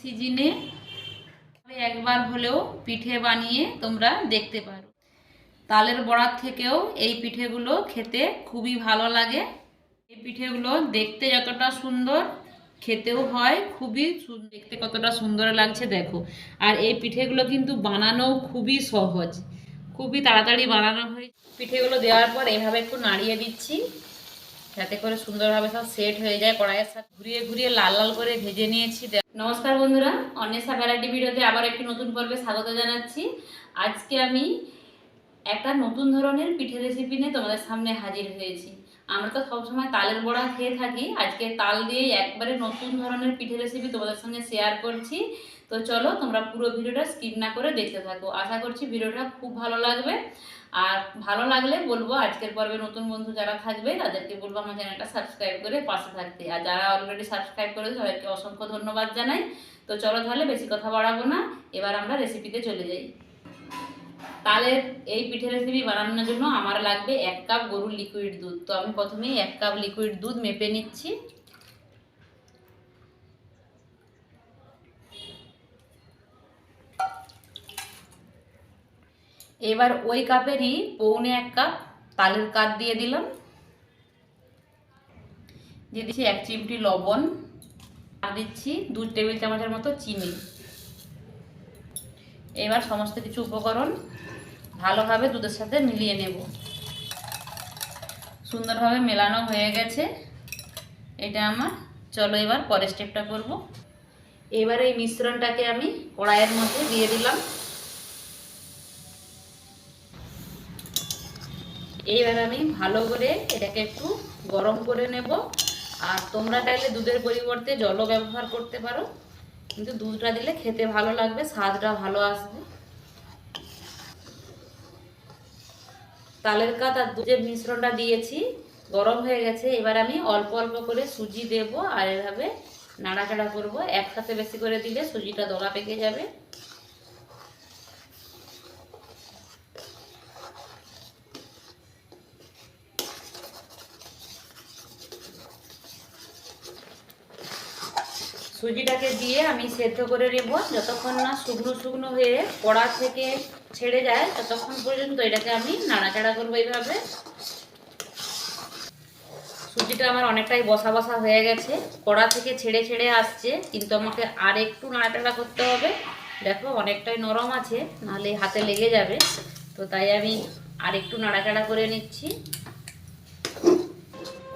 সিজনে একবার হলেও পিঠে বানিয়ে তোমরা দেখতে পারো। তালের বড়ার থেকেও এই পিঠেগুলো খেতে খুবই ভালো লাগে। এই পিঠেগুলো দেখতে যতটা সুন্দর, খেতেও হয়, খুবই দেখতে কতটা সুন্দর লাগছে দেখো। আর এই পিঠেগুলো কিন্তু বানানো খুবই সহজ। খুবই তাড়াতাড়ি বানানো হয় পিঠেগুলো দেওয়ার পর এভাবে একটু নাড়িয়ে দিচ্ছি। যাতে করে সুন্দরভাবে সব সেট হয়ে যায়। কড়াইয়ের সাথে ঘুরিয়ে ঘুরিয়ে লাল লাল করে ভেজে নিয়েছি। নমস্কার বন্ধুরা, অন্বেষা ভ্যারাইটি ভিডিওতে আবার একটি নতুন পর্বে স্বাগত জানাচ্ছি। আজকে আমি একটা নতুন ধরনের পিঠে রেসিপি নিয়ে তোমাদের সামনে হাজির হয়েছি। আমরা তো সবসময় তালের বড়া খেয়ে থাকি, আজকে তাল দিয়ে একবারে নতুন ধরনের পিঠে রেসিপি তোমাদের সঙ্গে শেয়ার করছি। তো চলো তোমরা পুরো ভিডিওটা স্কিপ না করে দেখতে থাকো। আশা করছি ভিডিওটা খুব ভালো লাগবে। আর ভালো লাগলে বলব, আজকের পর্বে নতুন বন্ধু যারা থাকবে, তাদেরকে বলব আমার চ্যানেলটা সাবস্ক্রাইব করে পাশে থাকতে। আর যারা অলরেডি সাবস্ক্রাইব করেছে, তাদেরকে অসংখ্য ধন্যবাদ জানাই। তো চলো তাহলে বেশি কথা বাড়াবো না, এবার আমরা রেসিপিতে চলে যাই। তালের এই পিঠে রেসিপি বানানোর জন্য আমার লাগবে এক কাপ গরুর লিকুইড দুধ। তো আমি প্রথমেই এক কাপ লিকুইড দুধ মেপে নিচ্ছি। এবার ওই কাপেরই পৌনে এক কাপ তালের কাপ দিয়ে দিলাম। দিয়ে দিচ্ছি এক চিমটি লবণ, আর দিচ্ছি দু টেবিল চামচের মতো চিনি। এবার সমস্ত কিছু উপকরণ ভালোভাবে দুধের সাথে মিলিয়ে নেব। সুন্দরভাবে মেলানো হয়ে গেছে। এটা আমার। চলো এবার পরের স্টেপটা করব। এবার এই মিশ্রণটাকে আমি কড়াইয়ের মধ্যে দিয়ে দিলাম। এইবার আমি ভালো করে এটাকে একটু গরম করে নেব। আর তোমরা চাইলে দুধের পরিবর্তে জলও ব্যবহার করতে পারো। কিন্তু দুধটা দিলে খেতে ভালো লাগবে, স্বাদটা ভালো আসবে। তালের কাত আর দুধের মিশ্রণটা দিয়েছি, গরম হয়ে গেছে। এবার আমি অল্প অল্প করে সুজি দেব আর এভাবে নাড়াচাড়া করব। একসাথে বেশি করে দিলে সুজিটা দলা পেকে যাবে। সুজিটাকে দিয়ে আমি সেদ্ধ করে নেব। যতক্ষণ না শুকনো শুকনো হয়ে কড়া থেকে ছেড়ে যায়, ততক্ষণ পর্যন্ত এটাকে আমি নাড়াচাড়া করব এইভাবে। সুজিটা আমার অনেকটাই বসা বসা হয়ে গেছে। কড়া থেকে ছেড়ে ছেড়ে আসছে, কিন্তু আমাকে আর একটু নাড়াচাড়া করতে হবে। দেখো অনেকটাই নরম আছে, নাহলে হাতে লেগে যাবে। তো তাই আমি আর একটু নাড়াচাড়া করে নিচ্ছি।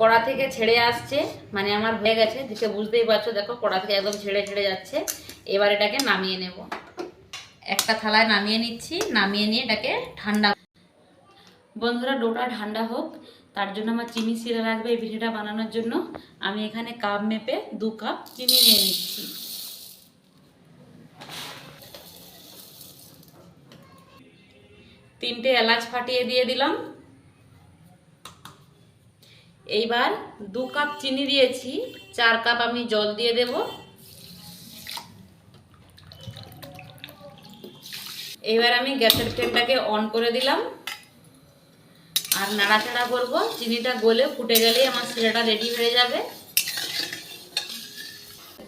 কড়া থেকে ছেড়ে আসছে মানে আমার হয়ে গেছে, দেখে বুঝতেই পারছ, দেখো কড়া থেকে একদম ছেড়ে ছেড়ে যাচ্ছে। এবার এটাকে নামিয়ে নেব। একটা থালায় নামিয়ে নিচ্ছি, নামিয়ে নিয়ে এটাকে ঠান্ডা বন্ধুরা, ডোটা ঠান্ডা হোক, তার জন্য আমার চিনি শিরা লাগবে এই পিঠেটা বানানোর জন্য। আমি এখানে কাপ মেপে দু কাপ চিনি নিয়ে নিচ্ছি। তিনটে এলাচ ফাটিয়ে দিয়ে দিলাম। এইবার দু কাপ চিনি দিয়েছি, চার কাপ আমি জল দিয়ে দেব। এবার আমি গ্যাসের ফ্লেমটাকে অন করে দিলাম। আর নাড়াচাড়া করব, চিনিটা গলে ফুটে গেলেই আমার শিরাটা রেডি হয়ে যাবে।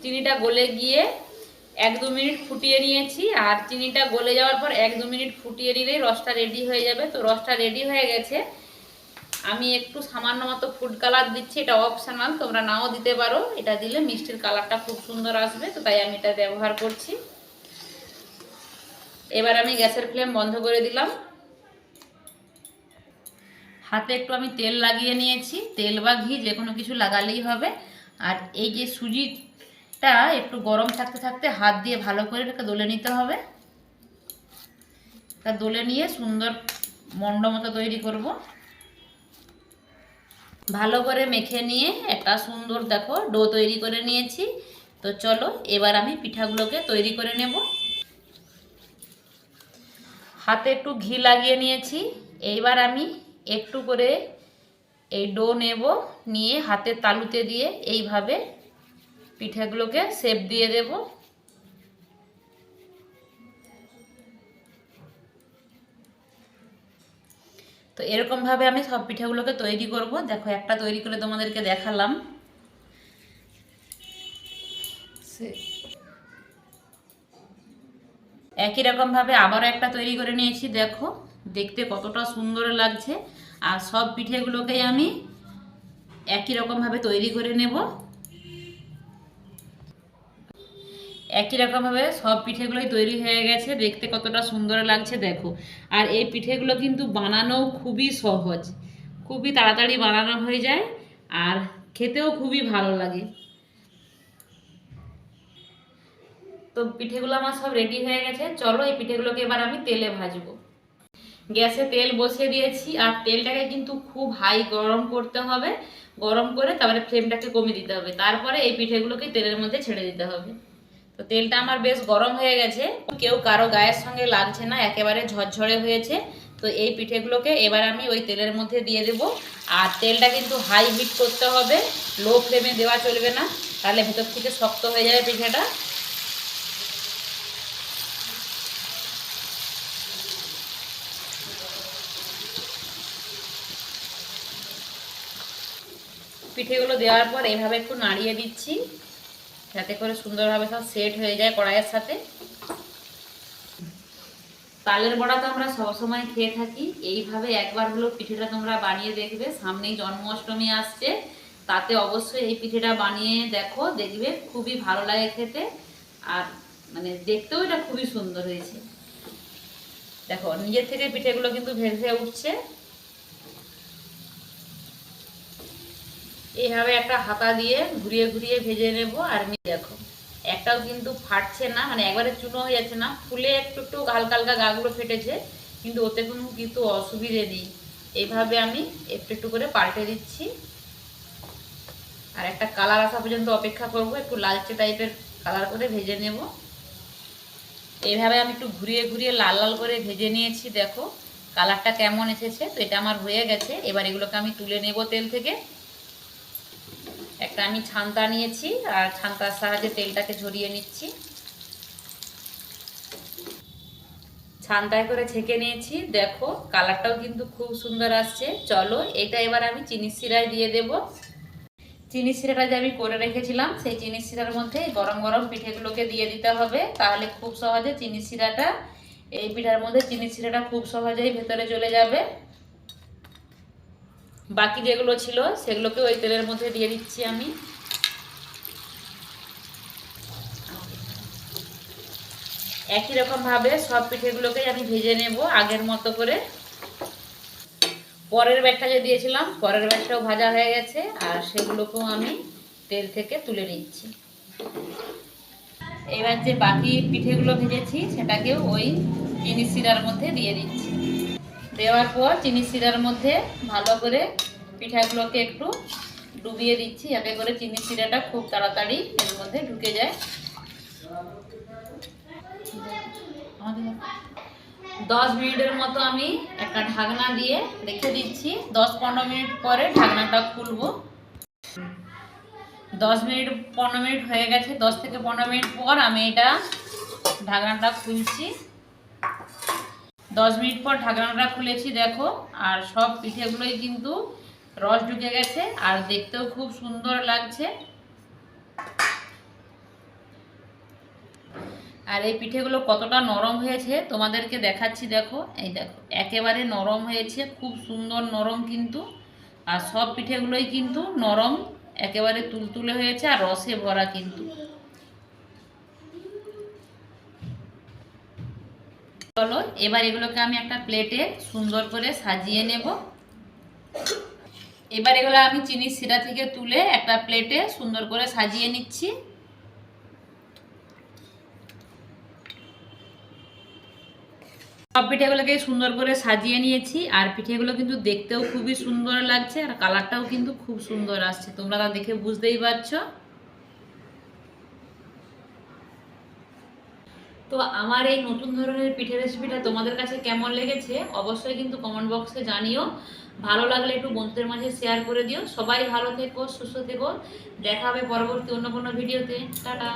চিনিটা গলে গিয়ে এক দু মিনিট ফুটিয়ে নিয়েছি, আর চিনিটা গলে যাওয়ার পর এক দু মিনিট ফুটিয়ে নিলেই রসটা রেডি হয়ে যাবে। তো রসটা রেডি হয়ে গেছে। আমি একটু সামান্য মতো ফুড কালার দিচ্ছি, এটা অপশনাল তোমরা নাও দিতে পারো। এটা দিলে মিষ্টির কালারটা খুব সুন্দর আসবে, তো তাই আমি এটা ব্যবহার করছি। এবার আমি গ্যাসের ফ্লেম বন্ধ করে দিলাম। হাতে একটু আমি তেল লাগিয়ে নিয়েছি। তেল বা ঘি যে কোনো কিছু লাগালেই হবে। আর এই যে সুজিটা একটু গরম থাকতে থাকতে হাত দিয়ে ভালো করে এটাকে দলে নিতে হবে। তা দলে নিয়ে সুন্দর মন্ড মতো তৈরি করব। ভালো করে মেখে নিয়ে একটা সুন্দর দেখো ডো তৈরি করে নিয়েছি। তো চলো, এবার আমি পিঠাগুলোকে তৈরি করে নেব। হাতে একটু ঘি লাগিয়ে নিয়েছি। এইবার আমি একটু করে এই ডো নেব, নিয়ে হাতের তালুতে দিয়ে এইভাবে পিঠাগুলোকে শেপ দিয়ে দেব। তো এরকমভাবে আমি সব পিঠাগুলোকে তৈরি করব। দেখো, একটা তৈরি করে তোমাদেরকে দেখালাম। একই রকমভাবে আবারও একটা তৈরি করে নিয়েছি, দেখো। দেখতে কতটা সুন্দর লাগছে। আর সব পিঠেগুলোকেই আমি একই রকমভাবে তৈরি করে নেব। একই রকমভাবে সব পিঠেগুলোই তৈরি হয়ে গেছে। দেখতে কতটা সুন্দর লাগছে, দেখো। আর এই পিঠেগুলো কিন্তু বানানো খুবই সহজ। খুবই তাড়াতাড়ি বানানো হয়ে যায় আর খেতেও খুবই ভালো লাগে। তো পিঠেগুলো আমার সব রেডি হয়ে গেছে। চলো এই পিঠেগুলোকে এবার আমি তেলে ভাজবো। গ্যাসে তেল বসিয়ে দিয়েছি আর তেলটাকে কিন্তু খুব হাই গরম করতে হবে। গরম করে তারপরে ফ্লেমটাকে কমিয়ে দিতে হবে। তারপরে এই পিঠেগুলোকে তেলের মধ্যে ছেড়ে দিতে হবে। তো তেলটা আমার বেশ গরম হয়ে গেছে। কেউ কারও গায়ের সঙ্গে লাগছে না, একেবারে ঝরঝরে হয়েছে। তো এই পিঠেগুলোকে এবার আমি ওই তেলের মধ্যে দিয়ে দেব। আর তেলটা কিন্তু হাই হিট করতে হবে লো ফ্লেমে দেওয়া চলবে না। তাহলে ভেতর থেকে শক্ত হয়ে যাবে পিঠেটা। পিঠেগুলো দেওয়ার পর এভাবে একটু নাড়িয়ে দিচ্ছি। যাতে করে সুন্দরভাবে সব সেট হয়ে যায় কড়াইয়ের সাথে। তালের বড়া তো আমরা সবসময় খেয়ে থাকি। এইভাবে একবার হলো পিঠেটা তোমরা বানিয়ে দেখবে। সামনেই জন্মাষ্টমী আসছে। তাতে অবশ্যই এই পিঠেটা বানিয়ে দেখো, দেখবে। খুবই ভালো লাগে খেতে। আর মানে দেখতেও এটা খুবই সুন্দর হয়েছে। দেখো, নিজের থেকে পিঠেগুলো কিন্তু ভেসে উঠছে। এইভাবে একটা হাতা দিয়ে ঘুরিয়ে ঘুরিয়ে ভেজে নেব আর আমি দেখো, একটাও কিন্তু ফাটছে না মানে একবারে চুনো হয়ে যাচ্ছে না, ফুলে একটু একটু হালকা হালকা গাগুলো ফেটেছে, কিন্তু ওতে কোনো কিন্তু অসুবিধে নেই। এইভাবে আমি একটু একটু করে পাল্টে দিচ্ছি। আর একটা কালার আসা পর্যন্ত অপেক্ষা করব, একটু লালচে টাইপের কালার করে ভেজে নেব। এইভাবে আমি একটু ঘুরিয়ে ঘুরিয়ে লাল লাল করে ভেজে নিয়েছি, দেখো। কালারটা কেমন এসেছে, তো এটা আমার হয়ে গেছে। এবার এগুলোকে আমি তুলে নেব তেল থেকে। একটা আমি ছান্তা নিয়েছি আর ছান্তার সাহায্যে তেলটাকে ঝরিয়ে নিচ্ছি। ছান্তায় করে ছেঁকে নিয়েছি। দেখো, কালারটাও কিন্তু খুব সুন্দর আসছে। চলো, এটা এবার আমি চিনি শিরায় দিয়ে দেব। চিনি শিরাটা যে আমি করে রেখেছিলাম, সেই চিনি শিরার মধ্যে গরম গরম পিঠেগুলোকে দিয়ে দিতে হবে। তাহলে খুব সহজে চিনি শিরাটা, এই পিঠার মধ্যে চিনি শিরাটা খুব সহজেই ভেতরে চলে যাবে। বাকি যেগুলো ছিল সেগুলোকে ওই তেলের মধ্যে দিয়ে দিচ্ছি আমি। একই রকম ভাবে সব পিঠেগুলোকে আমি ভেজে নেব আগের মতো করে। পরের ব্যাগটা যে দিয়েছিলাম, পরের ব্যাগটাও ভাজা হয়ে গেছে, আর সেগুলোকেও আমি তেল থেকে তুলে নিচ্ছি। এবার যে বাকি পিঠেগুলো ভেজেছি, সেটাকেও ওই চিনি শিরার মধ্যে দিয়ে দিচ্ছি। দেওয়ার পর চিনি শিরার মধ্যে ভালো করে পিঠাগুলোকে একটু ডুবিয়ে দিচ্ছি, যাতে করে চিনি শিরাটা খুব তাড়াতাড়ি এর মধ্যে ঢুকে যায়। দশ মিনিটের মতো আমি একটা ঢাকনা দিয়ে রেখে দিচ্ছি। দশ পনেরো মিনিট পরে ঢাকনাটা খুলবো। দশ মিনিট, পনেরো মিনিট হয়ে গেছে। দশ থেকে পনেরো মিনিট পর আমি এটা ঢাকনাটা খুলছি। দশ মিনিট পর ঢাকনাটা খুলেছি, দেখো, আর সব পিঠেগুলোই কিন্তু রস ঢুকে গেছে, আর দেখতেও খুব সুন্দর লাগছে। আর এই পিঠেগুলো কতটা নরম হয়েছে, তোমাদেরকে দেখাচ্ছি, দেখো, এই দেখো, একেবারে নরম হয়েছে, খুব সুন্দর নরম কিন্তু, আর সব পিঠেগুলোই কিন্তু নরম, একেবারে তুলতুলে হয়েছে, আর রসে ভরা কিন্তু। চলো এবার এগুলোকে আমি একটা প্লেটে সুন্দর করে সাজিয়ে নেব। এবার এগুলো আমি চিনি শিরা থেকে তুলে একটা প্লেটে সুন্দর করে সাজিয়ে নিচ্ছি। সব পিঠেগুলোকে সুন্দর করে সাজিয়ে নিয়েছি আর পিঠেগুলো কিন্তু দেখতেও খুবই সুন্দর লাগছে আর কালারটাও কিন্তু খুব সুন্দর আসছে। তোমরা তা দেখে বুঝতেই পারছ। তো আমার এই নতুন ধরনের পিঠে রেসিপিটা তোমাদের কাছে কেমন লেগেছে অবশ্যই কিন্তু কমেন্ট বক্সে জানিও। ভালো লাগলে একটু বন্ধুদের মাঝে শেয়ার করে দিও। সবাই ভালো থেকো, সুস্থ থেকো। দেখা হবে পরবর্তী অন্য কোনো ভিডিওতে টাটা।